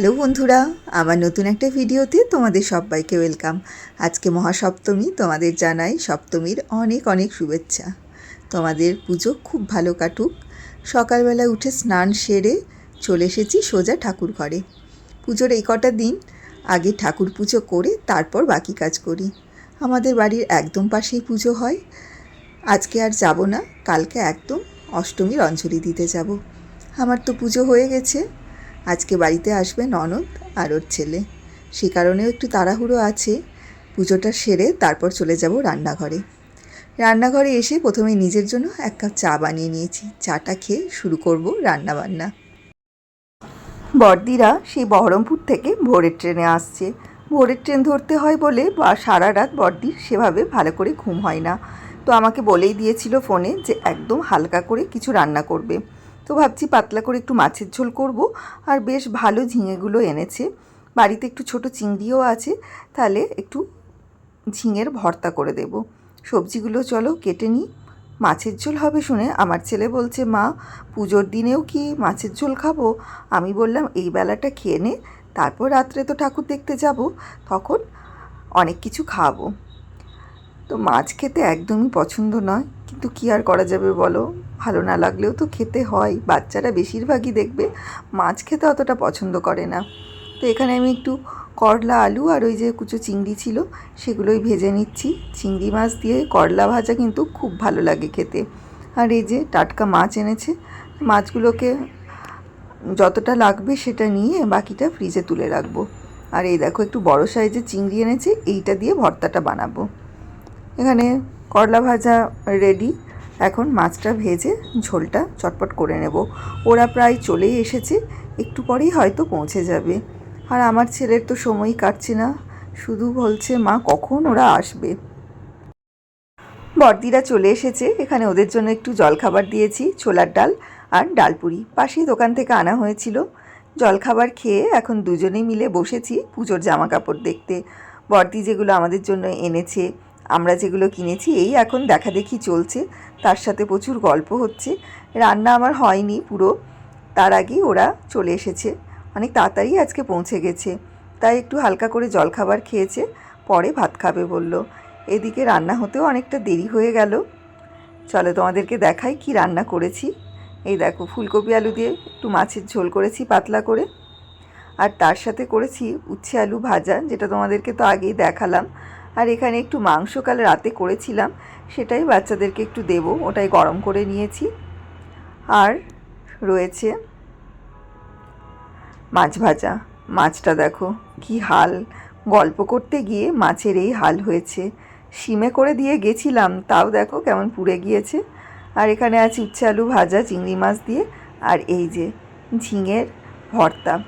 Hello বন্ধুরা, আমার নতুন একটা ভিডিওতে তোমাদের সবাইকে ওয়েলকাম। আজকে মহাসপ্তমী, তোমাদের জানাই সপ্তমীর অনেক অনেক শুভেচ্ছা। তোমাদের পুজো খুব ভালো কাটুক। সকালবেলা উঠে স্নান সেরে চলে এসেছি সোজা ঠাকুর ঘরে। পুজোর এই কটা দিন আগে ঠাকুর পুজো করে তারপর বাকি কাজ করি। আমাদের বাড়ির একদম পাশেই পুজো হয়। আজকে আর যাব না, কালকে একদম অষ্টমীর অঞ্জলি দিতে যাব। আমার তো পুজো হয়ে গেছে। আজকে বাড়িতে আসবে ননদ আর ওর ছেলে। সে কারণেও একটু তাড়াহুড়ো আছে। পুজোটা সেরে তারপর চলে যাব রান্নাঘরে। রান্নাঘরে এসে প্রথমে নিজের জন্য এক কাপ চা বানিয়ে নিয়েছি। চাটা খেয়ে শুরু করব রান্না বান্না বর্দিরা সেই বহরমপুর থেকে ভোরের ট্রেনে আসছে। ভোরের ট্রেন ধরতে হয় বলে বা সারা রাত বর্দির সেভাবে ভালো করে ঘুম হয় না। তো আমাকে বলেই দিয়েছিল ফোনে যে একদম হালকা করে কিছু রান্না করবে। তো ভাবছি পাতলা করে একটু মাছের ঝোল করব। আর বেশ ভালো ঝিঙেগুলো এনেছে। বাড়িতে একটু ছোট চিংড়িও আছে, তাহলে একটু ঝিঙের ভর্তা করে দেব। সবজিগুলো চলো কেটে নিই। মাছের ঝোল হবে শুনে আমার ছেলে বলছে, মা, পুজোর দিনেও কি মাছের ঝোল খাব? আমি বললাম, এই বেলাটা খেয়ে নে, তারপর রাত্রে তো ঠাকুর দেখতে যাব, তখন অনেক কিছু খাব। তো মাছ খেতে একদমই পছন্দ নয়। কিন্তু কী আর করা যাবে বলো? ভালো না লাগলেও তো খেতে হয়। বাচ্চারা বেশিরভাগই দেখবে মাছ খেতে অতটা পছন্দ করে না। তো এখানে আমি একটু করলা, আলু আর ওই যে কুচো চিংড়ি ছিল, সেগুলোই ভেজে নিচ্ছি। চিংড়ি মাছ দিয়ে করলা ভাজা কিন্তু খুব ভালো লাগে খেতে। আর এই যে টাটকা মাছ এনেছে, মাছগুলোকে যতটা লাগবে সেটা নিয়ে বাকিটা ফ্রিজে তুলে রাখব। আর এই দেখো একটু বড় সাইজের চিংড়ি এনেছে, এইটা দিয়ে ভর্তাটা বানাবো। এখানে করলা ভাজা রেডি এখন মাছটা ভেজে ঝোলটা চটপট করে নেব। ওরা প্রায় চলেই এসেছে, একটু পরেই হয়তো পৌঁছে যাবে। আর আমার ছেলের তো সময়ই কাটছে না, শুধু বলছে, মা, কখন ওরা আসবে? বর্দিরা চলে এসেছে, এখানে ওদের জন্য একটু জলখাবার দিয়েছি, ছোলার ডাল আর ডালপুরি পাশেই দোকান থেকে আনা হয়েছিল। জলখাবার খেয়ে এখন দুজনেই মিলে বসেছি পুজোর জামা কাপড় দেখতে। বর্দি যেগুলো আমাদের জন্য এনেছে আমরা যেগুলো কিনেছি, এই এখন দেখা দেখি চলছে। তার সাথে প্রচুর গল্প হচ্ছে। রান্না আমার হয়নি পুরো। তার আগেই ওরা চলে এসেছে। অনেক তাড়াতাড়ি আজকে পৌঁছে গেছে। তাই একটু হালকা করে জলখাবার খেয়েছে, পরে ভাত খাবে বলল। এদিকে রান্না হতেও অনেকটা দেরি হয়ে গেল। চলো তোমাদেরকে দেখাই কি রান্না করেছি। এই দেখো, ফুলকপি আলু দিয়ে একটু মাছের ঝোল করেছি পাতলা করে। আর তার সাথে করেছি উচ্ছে আলু ভাজা, যেটা তোমাদেরকে তো আগেই দেখালাম। আর এখানে একটু মাংস কাল রাতে করেছিলাম, সেটাই বাচ্চাদেরকে একটু দেব, ওটাই গরম করে নিয়েছি। আর রয়েছে মাছ ভাজা। মাছটা দেখো, কি হাল। গল্প করতে গিয়ে মাছের এই হাল হয়েছে। সিমে করে দিয়ে গেছিলাম, তাও দেখো কেমন পুড়ে গিয়েছে। আর এখানে আছে উচ্ছে আলু ভাজা, চিংড়ি মাছ দিয়ে। আর এই যে ঝিঙের ভর্তা,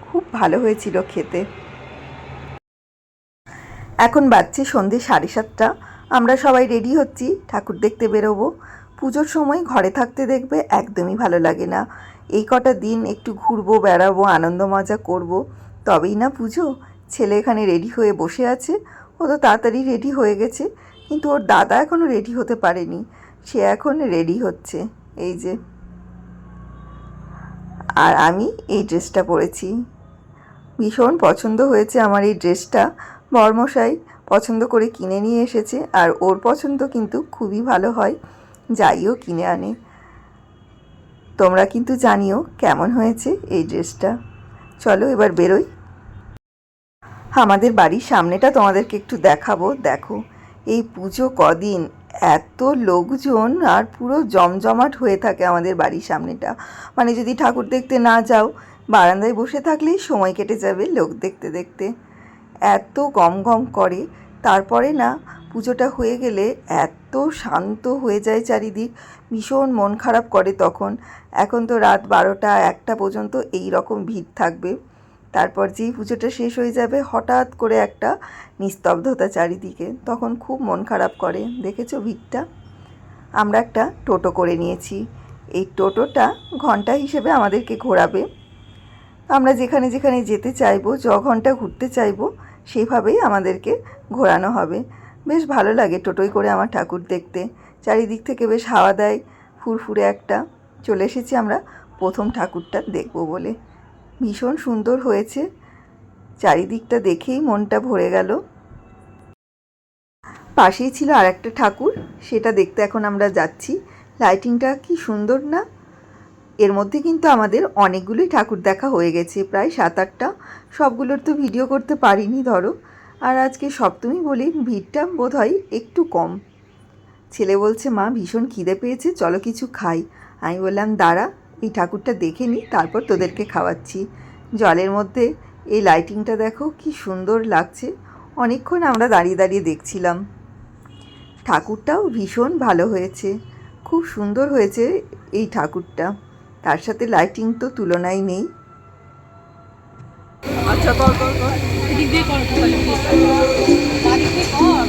খুব ভালো হয়েছিল খেতে। এখন বাজছে সন্ধে সাড়ে সাতটা। আমরা সবাই রেডি হচ্ছি, ঠাকুর দেখতে বেরোবো। পুজোর সময় ঘরে থাকতে দেখবে একদমই ভালো লাগে না। এই কটা দিন একটু ঘুরবো, বেড়াবো, আনন্দ মজা করব। তবেই না পুজো? ছেলে এখানে রেডি হয়ে বসে আছে। ও তো তাড়াতাড়ি রেডি হয়ে গেছে। কিন্তু ওর দাদা এখনও রেডি হতে পারেনি। সে এখন রেডি হচ্ছে। এই যে। আর আমি এই ড্রেসটা পরেছি। ভীষণ পছন্দ হয়েছে আমার এই ড্রেসটা। বর্মশাই পছন্দ করে কিনে নিয়ে এসেছে আর ওর পছন্দ কিন্তু খুবই ভালো হয়। যাইও কিনে আনে। তোমরা কিন্তু জানিও কেমন হয়েছে এই ড্রেসটা। চলো এবার বেরোই। আমাদের বাড়ির সামনেটা তোমাদেরকে একটু দেখাবো। দেখো, এই পুজো কদিন এত লোকজন আর পুরো জমজমাট হয়ে থাকে আমাদের বাড়ির সামনেটা। মানে যদি ঠাকুর দেখতে না যাও, বারান্দায় বসে থাকলেই সময় কেটে যাবে লোক দেখতে দেখতে। এত গম গম করে, তারপরে না পুজোটা হয়ে গেলে এত শান্ত হয়ে যায় চারিদিক, ভীষণ মন খারাপ করে তখন। এখন তো রাত বারোটা একটা পর্যন্ত এই রকম ভিড় থাকবে। তারপর যেই পুজোটা শেষ হয়ে যাবে, হঠাৎ করে একটা নিস্তব্ধতা চারিদিকে, তখন খুব মন খারাপ করে। দেখেছ ভিড়টা? আমরা একটা টোটো করে নিয়েছি। এই টোটোটা ঘণ্টা হিসেবে আমাদেরকে ঘোরাবে। আমরা যেখানে যেখানে যেতে চাইব য ঘণ্টা ঘুরতে চাইব সেইভাবেই আমাদেরকে ঘোরানো হবে। বেশ ভালো লাগে টোটোয় করে আমার ঠাকুর দেখতে। চারিদিক থেকে বেশ হাওয়া দেয়, ফুরফুরে একটা। চলে এসেছি আমরা প্রথম ঠাকুরটা দেখব বলে। ভীষণ সুন্দর হয়েছে। চারিদিকটা দেখেই মনটা ভরে গেল। পাশেই ছিল আর একটা ঠাকুর, সেটা দেখতে এখন আমরা যাচ্ছি। লাইটিংটা কি সুন্দর না? এর মধ্যে কিন্তু আমাদের অনেকগুলোই ঠাকুর দেখা হয়ে গেছে, প্রায় সাত আটটা সবগুলোর তো ভিডিও করতে পারিনি, ধরো। আর আজকে সপ্তমী বলে ভিড়টা বোধ হয় একটু কম। ছেলে বলছে, মা, ভীষণ খিদে পেয়েছে, চলো কিছু খাই। আমি বললাম, দাঁড়া, এই ঠাকুরটা দেখে নিই তারপর তোদেরকে খাওয়াচ্ছি। জলের মধ্যে এই লাইটিংটা দেখো, কি সুন্দর লাগছে। অনেকক্ষণ আমরা দাঁড়িয়ে দাঁড়িয়ে দেখছিলাম। ঠাকুরটাও ভীষণ ভালো হয়েছে, খুব সুন্দর হয়েছে এই ঠাকুরটা। তার সাথে লাইটিং তো তুলনাই নেই। আচ্ছা কর কর কর। এদিক দিয়ে কর তাহলে বাড়িতে কর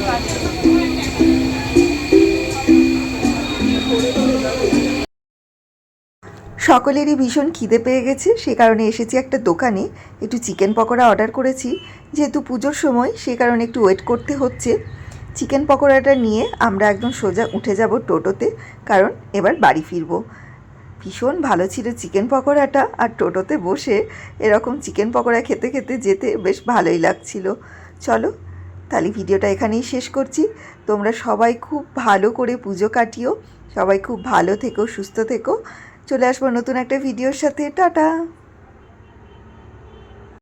সকলেরই ভীষণ খিদে পেয়ে গেছে সে কারণে এসেছি একটা দোকানে। একটু চিকেন পকোড়া অর্ডার করেছি। যেহেতু পুজোর সময় সে কারণে একটু ওয়েট করতে হচ্ছে। চিকেন পকোড়াটা নিয়ে আমরা একদম সোজা উঠে যাব টোটোতে কারণ এবার বাড়ি ফিরবো। ভীষণ ভালো ছিল চিকেন পকোড়াটা আর টোটোতে বসে এরকম চিকেন পকোড়া খেতে খেতে যেতে বেশ ভালোই লাগছিল। চলো, তাহলে ভিডিওটা এখানেই শেষ করছি। তোমরা সবাই খুব ভালো করে পুজো কাটিও, সবাই খুব ভালো থেকো, সুস্থ থেকো। চলে আসব নতুন একটা ভিডিওর সাথে। টাটা!